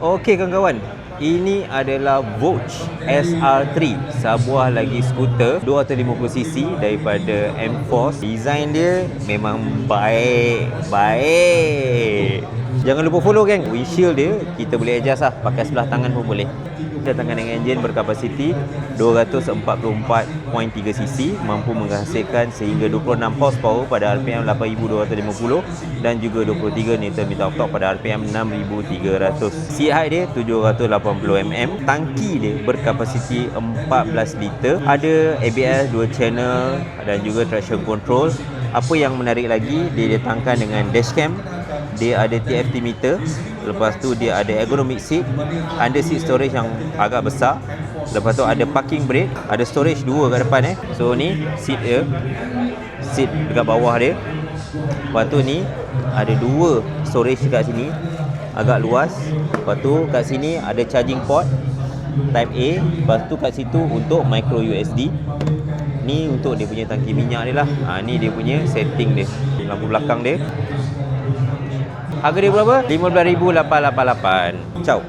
Okey kawan-kawan, ini adalah Vogue SR3 Sebuah lagi skuter 250cc daripada M-Force Design dia memang baik. Baik Jangan lupa follow geng. Windshield dia. Kita boleh adjust lah. Pakai sebelah tangan pun boleh. Datangkan dengan enjin berkapasiti 244.3cc Mampu menghasilkan sehingga 26 horsepower pada RPM 8250 Dan juga 23 Nm of torque pada RPM 6300 Seat height dia 780mm Tangki dia berkapasiti 14 liter. Ada ABS 2 channel dan juga traction control. Apa yang menarik lagi dia datangkan dengan dashcam dia ada TFT meter lepas tu dia ada ergonomic seat under seat storage yang agak besar lepas tu ada parking brake ada storage dua kat depan eh. So ni seat dia seat dekat bawah dia. Lepas tu ni ada dua storage dekat sini agak luas. Lepas tu kat sini ada charging port type A. Lepas tu kat situ untuk micro USB ni untuk dia punya tangki minyak dia lah. Ha, ni dia punya setting dia lampu belakang dia harga dia berapa? 15,888 ciao